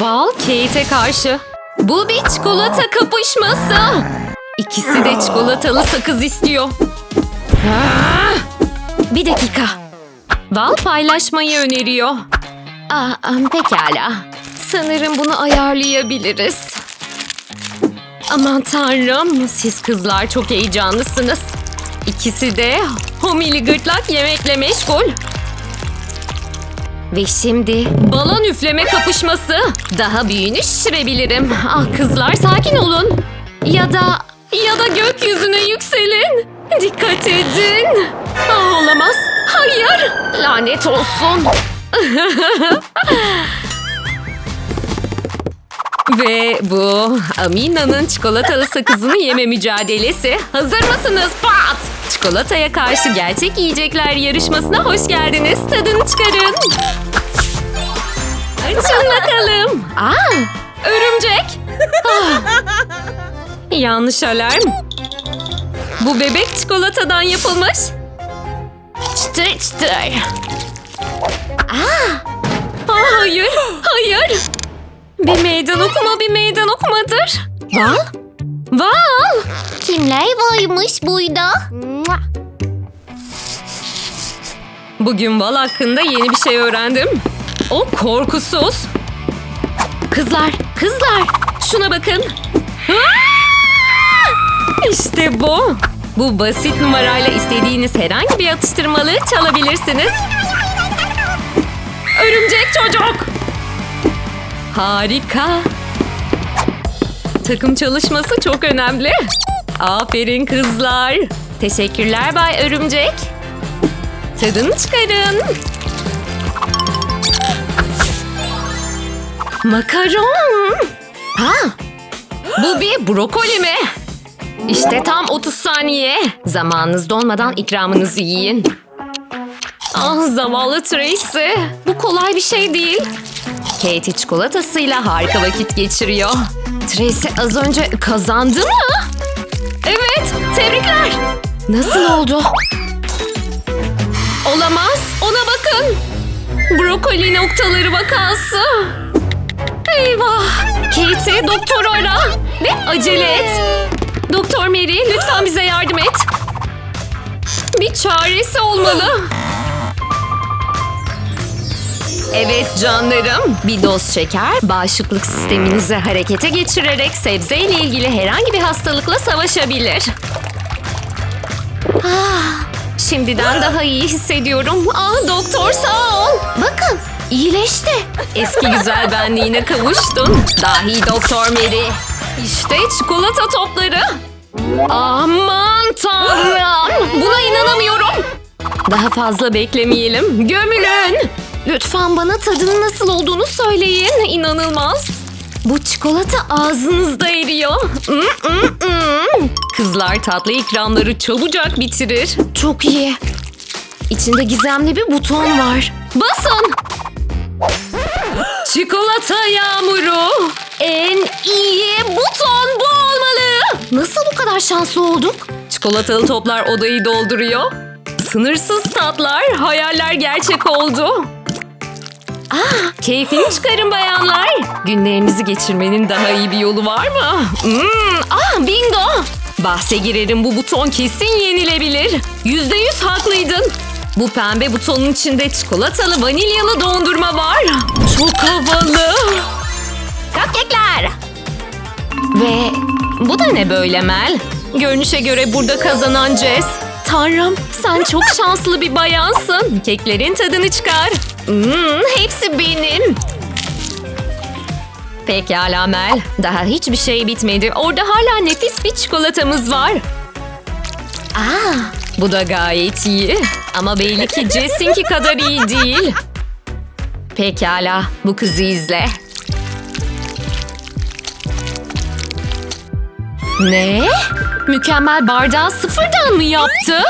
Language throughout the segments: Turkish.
Bal Kate'e karşı. Bu bir çikolata kapışması. İkisi de çikolatalı sakız istiyor. Ah! Bir dakika. Bal paylaşmayı öneriyor. Aa, am, pekala. Sanırım bunu ayarlayabiliriz. Aman tanrım, siz kızlar çok heyecanlısınız. İkisi de homili gırtlak yemekle meşgul. Ve şimdi balon üfleme kapışması. Daha büyüğünü şişirebilirim. Ah kızlar sakin olun. Ya da ya da gökyüzüne yükselin. Dikkat edin. Ah olamaz. Hayır. Lanet olsun. Ve bu Amina'nın çikolatalı sakızını yeme mücadelesi. Hazır mısınız? Pat! Çikolataya karşı gerçek yiyecekler yarışmasına hoş geldiniz. Tadını çıkarın. Açın bakalım. Aa, örümcek. Ah. Yanlış alarm. Bu bebek çikolatadan yapılmış. Çıtır çıtır. Aa. Aa, hayır, hayır. Bir meydan okuma bir meydan okumadır. Val? Val! Kimler varmış burada? Bugün Val hakkında yeni bir şey öğrendim. O korkusuz. Kızlar, kızlar. Şuna bakın. İşte bu. Bu basit numarayla istediğiniz herhangi bir atıştırmalığı çalabilirsiniz. Örümcek çocuk. Harika. Takım çalışması çok önemli. Aferin kızlar. Teşekkürler Bay Örümcek. Tadını çıkarın. Makaron. Ha, bu bir brokoli mi? İşte tam 30 saniye. Zamanınız dolmadan ikramınızı yiyin. Ah zavallı Tracy. Bu kolay bir şey değil. Katie çikolatasıyla harika vakit geçiriyor. Tracy az önce kazandı mı? Evet, tebrikler. Nasıl oldu? Olamaz, ona bakın. Brokoli noktaları vakası. Eyvah. Katie, doktoru ara ve acele et. Doktor Mary, lütfen bize yardım et. Bir çaresi olmalı. Evet canlarım, bir doz şeker bağışıklık sisteminizi harekete geçirerek sebze ile ilgili herhangi bir hastalıkla savaşabilir. Ah, şimdiden daha iyi hissediyorum. Ah doktor sağ ol. Bakın iyileşti. Eski güzel benliğine kavuştun. Dahi doktor Mary. İşte çikolata topları. Aman tanrım. Buna inanamıyorum. Daha fazla beklemeyelim. Gömülün. Lütfen bana tadının nasıl olduğunu söyleyin. İnanılmaz. Bu çikolata ağzınızda eriyor. Mm, mm, mm. Kızlar tatlı ikramları çabucak bitirir. Çok iyi. İçinde gizemli bir buton var. Basın. Çikolata yağmuru. En iyi buton bu olmalı. Nasıl bu kadar şanslı olduk? Çikolatalı toplar odayı dolduruyor. Sınırsız tatlar, hayaller gerçek oldu. Ah, keyfini çıkarın bayanlar. Günlerinizi geçirmenin daha iyi bir yolu var mı? Hmm, ah bingo. Bahse girerim bu buton kesin yenilebilir. Yüzde yüz haklıydın. Bu pembe butonun içinde çikolatalı vanilyalı dondurma var. Çok havalı. Cupcake'ler. Ve bu da ne böyle Mel? Görünüşe göre burada kazanan Jess. Tanrım sen çok şanslı bir bayansın. Keklerin tadını çıkar. Hmm, hepsi benim. Pekala Mel. Daha hiçbir şey bitmedi. Orada hala nefis bir çikolatamız var. Aa, bu da gayet iyi. Ama belli ki Jess'inki kadar iyi değil. Pekala, bu kızı izle. Ne? Mükemmel bardağı sıfırdan mı yaptı?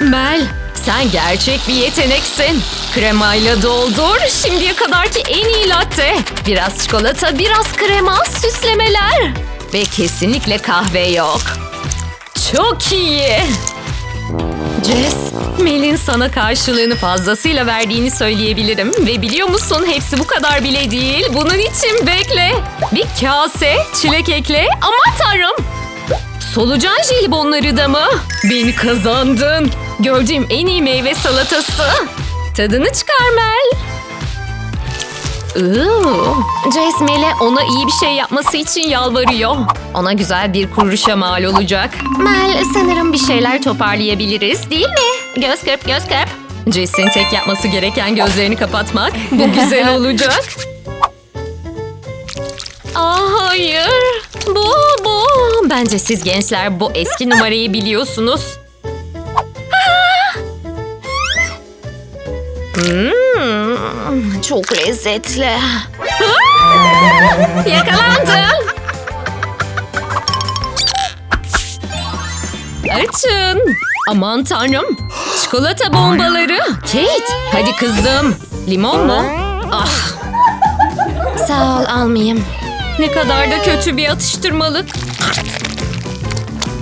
Mel, sen gerçek bir yeteneksin. Kremayla doldur. Şimdiye kadarki en iyi latte. Biraz çikolata, biraz krema, süslemeler. Ve kesinlikle kahve yok. Çok iyi. Jess, Mel'in sana karşılığını fazlasıyla verdiğini söyleyebilirim. Ve biliyor musun hepsi bu kadar bile değil. Bunun için bekle. Bir kase çilek ekle. Aman tanrım. Solucan jelibonları da mı? Beni kazandın. Gördüğüm en iyi meyve salatası. Tadını çıkar Mel. Jace Mel'e ona iyi bir şey yapması için yalvarıyor. Ona güzel bir kuruşa mal olacak. Mel sanırım bir şeyler toparlayabiliriz değil mi? Göz kırp göz kırp. Jace'in tek yapması gereken gözlerini kapatmak. Bu güzel olacak. Aa, hayır. Bu, bu. Bence siz gençler bu eski numarayı biliyorsunuz. Hmm, çok lezzetli. Yakalandın. Açın. Aman tanrım. Çikolata bombaları. Kate, hadi kızım. Limon mu? Ah. Sağ ol, almayayım. Ne kadar da kötü bir atıştırmalık.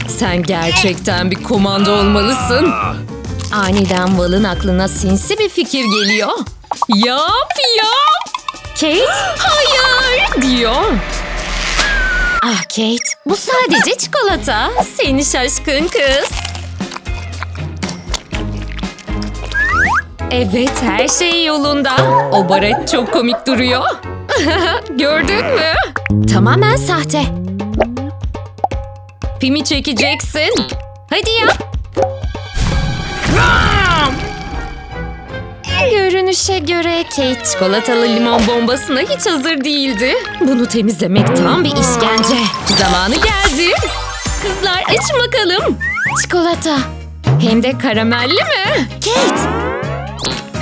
Sen gerçekten bir komando olmalısın. Aniden Val'ın aklına sinsi bir fikir geliyor. Yap yap. Kate hayır diyor. Ah Kate bu sadece çikolata. Seni şaşkın kız. Evet her şey yolunda. O baret çok komik duruyor. Gördün mü? Tamamen sahte. Pimi çekeceksin. Hadi yap. Görünüşe göre Kate çikolatalı limon bombasına hiç hazır değildi. Bunu temizlemek tam bir işkence. Zamanı geldi. Kızlar açın bakalım. Çikolata. Hem de karamelli mi? Kate.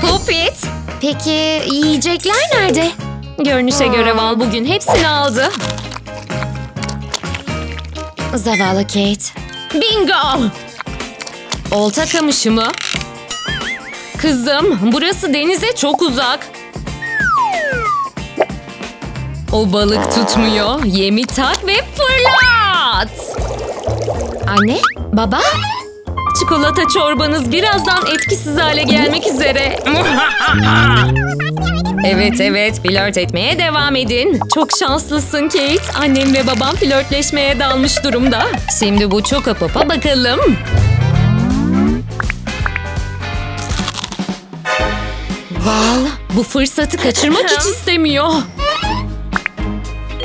Pupit. Peki yiyecekler nerede? Görünüşe göre Val bugün hepsini aldı. Zavallı Kate. Bingo! Olta kamışı mı? Kızım, burası denize çok uzak. O balık tutmuyor. Yemi tak ve fırlat. Anne, baba. Çikolata çorbanız birazdan etkisiz hale gelmek üzere. Evet evet flört etmeye devam edin. Çok şanslısın Kate. Annem ve babam flörtleşmeye dalmış durumda. Şimdi bu çok apapa bakalım. Val bu fırsatı kaçırmak hiç istemiyor.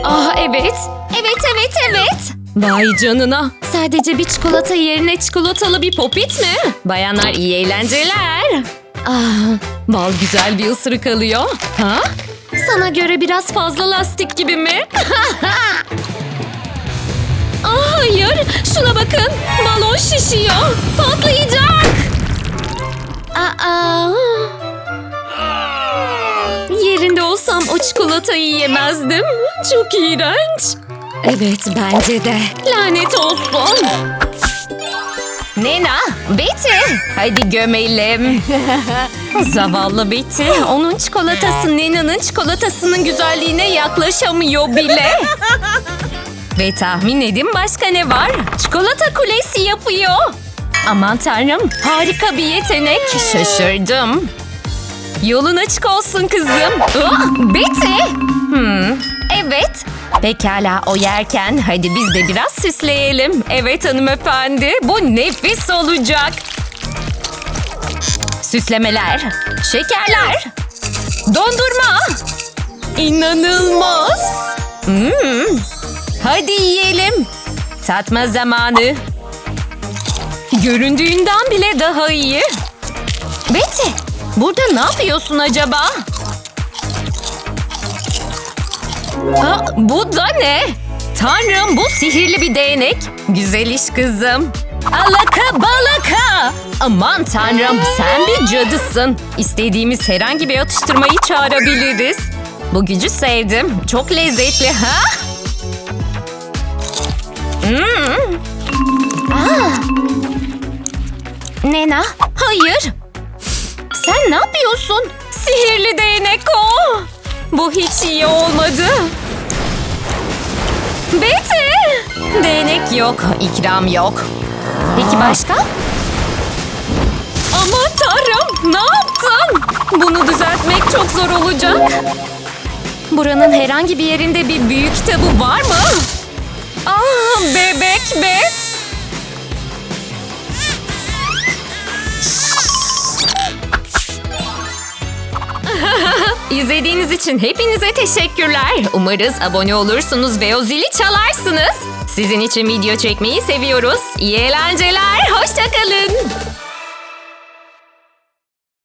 Ah evet. Evet evet evet. Vay canına. Sadece bir çikolata yerine çikolatalı bir popit mi? Bayanlar iyi eğlenceler. Ah, bal güzel bir ısırık alıyor. Ha? Sana göre biraz fazla lastik gibi mi? ah, hayır, şuna bakın. Balon şişiyor. Patlayacak. Olsam o çikolatayı yemezdim. Çok iğrenç. Evet bence de. Lanet olsun. Nena, Betty. Hadi gömelim. Zavallı Betty. Onun çikolatası Nena'nın çikolatasının güzelliğine yaklaşamıyor bile. Ve tahmin edin başka ne var? Çikolata kulesi yapıyor. Aman tanrım harika bir yetenek. Şaşırdım. Yolun açık olsun kızım. Ah, Betty. Hmm, evet. Pekala o yerken hadi biz de biraz süsleyelim. Evet hanımefendi bu nefis olacak. Süslemeler, şekerler, dondurma. İnanılmaz. Hmm. Hadi yiyelim. Tatma zamanı. Göründüğünden bile daha iyi. Betty, burada ne yapıyorsun acaba? Ha, bu da ne? Tanrım bu sihirli bir değnek. Güzel iş kızım. Alaka balaka. Aman tanrım sen bir cadısın. İstediğimiz herhangi bir atıştırmayı çağırabiliriz. Bu gücü sevdim. Çok lezzetli ha? Hmm. Aa. Nena, hayır. Sen ne yapıyorsun? Sihirli değnek o. Bu hiç iyi olmadı. Betty! Değnek yok, ikram yok. Peki başka? Aman Ne yaptım? Bunu düzeltmek çok zor olacak. Buranın herhangi bir yerinde bir büyük kitabı var mı? Ah bebek bet. İzlediğiniz için hepinize teşekkürler. Umarız abone olursunuz ve o zili çalarsınız. Sizin için video çekmeyi seviyoruz. İyi eğlenceler. Hoşçakalın.